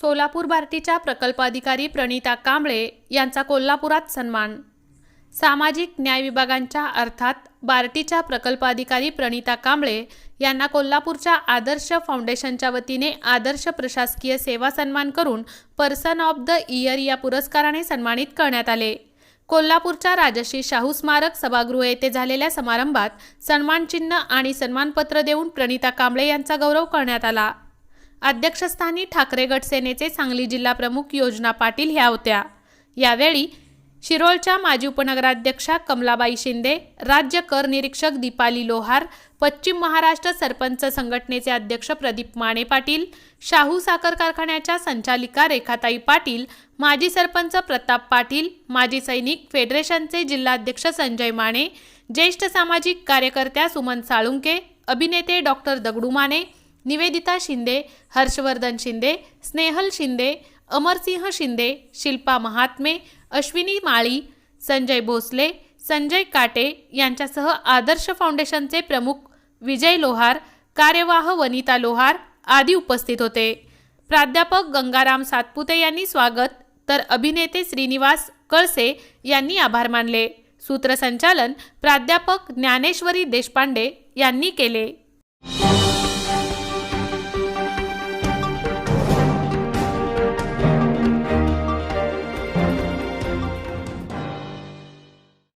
सोलापूर बार्टीच्या प्रकल्पाधिकारी प्रणिता कांबळे यांचा कोल्हापुरात सन्मान. सामाजिक न्याय विभागांच्या अर्थात बार्टीच्या प्रकल्पाधिकारी प्रणिता कांबळे यांना कोल्हापूरच्या आदर्श फाउंडेशनच्या वतीने आदर्श प्रशासकीय सेवा सन्मान करून पर्सन ऑफ द इयर या पुरस्काराने सन्मानित करण्यात आले. कोल्हापूरच्या राजश्री शाहू स्मारक सभागृह येथे झालेल्या समारंभात सन्मानचिन्ह आणि सन्मानपत्र देऊन प्रणिता कांबळे यांचा गौरव करण्यात आला. अध्यक्षस्थानी ठाकरे गटसेनेचे सांगली जिल्हा प्रमुख योजना पाटील ह्या होत्या. यावेळी शिरोळच्या माजी उपनगराध्यक्षा कमलाबाई शिंदे राज्य कर निरीक्षक दीपाली लोहार पश्चिम महाराष्ट्र सरपंच संघटनेचे अध्यक्ष प्रदीप माने पाटील शाहू साखर कारखान्याच्या संचालिका रेखाताई पाटील माजी सरपंच प्रताप पाटील माजी सैनिक फेडरेशनचे जिल्हाध्यक्ष संजय माने ज्येष्ठ सामाजिक कार्यकर्त्या सुमन साळुंके अभिनेते डॉक्टर दगडू माने निवेदिता शिंदे हर्षवर्धन शिंदे स्नेहल शिंदे अमरसिंह शिंदे शिल्पा महात्मे अश्विनी माळी संजय भोसले संजय काटे यांच्यासह आदर्श फाउंडेशनचे प्रमुख विजय लोहार कार्यवाह वनिता लोहार आदी उपस्थित होते. प्राध्यापक गंगाराम सातपुते यांनी स्वागत तर अभिनेते श्रीनिवास कळसे यांनी आभार मानले. सूत्रसंचालन प्राध्यापक ज्ञानेश्वरी देशपांडे यांनी केले.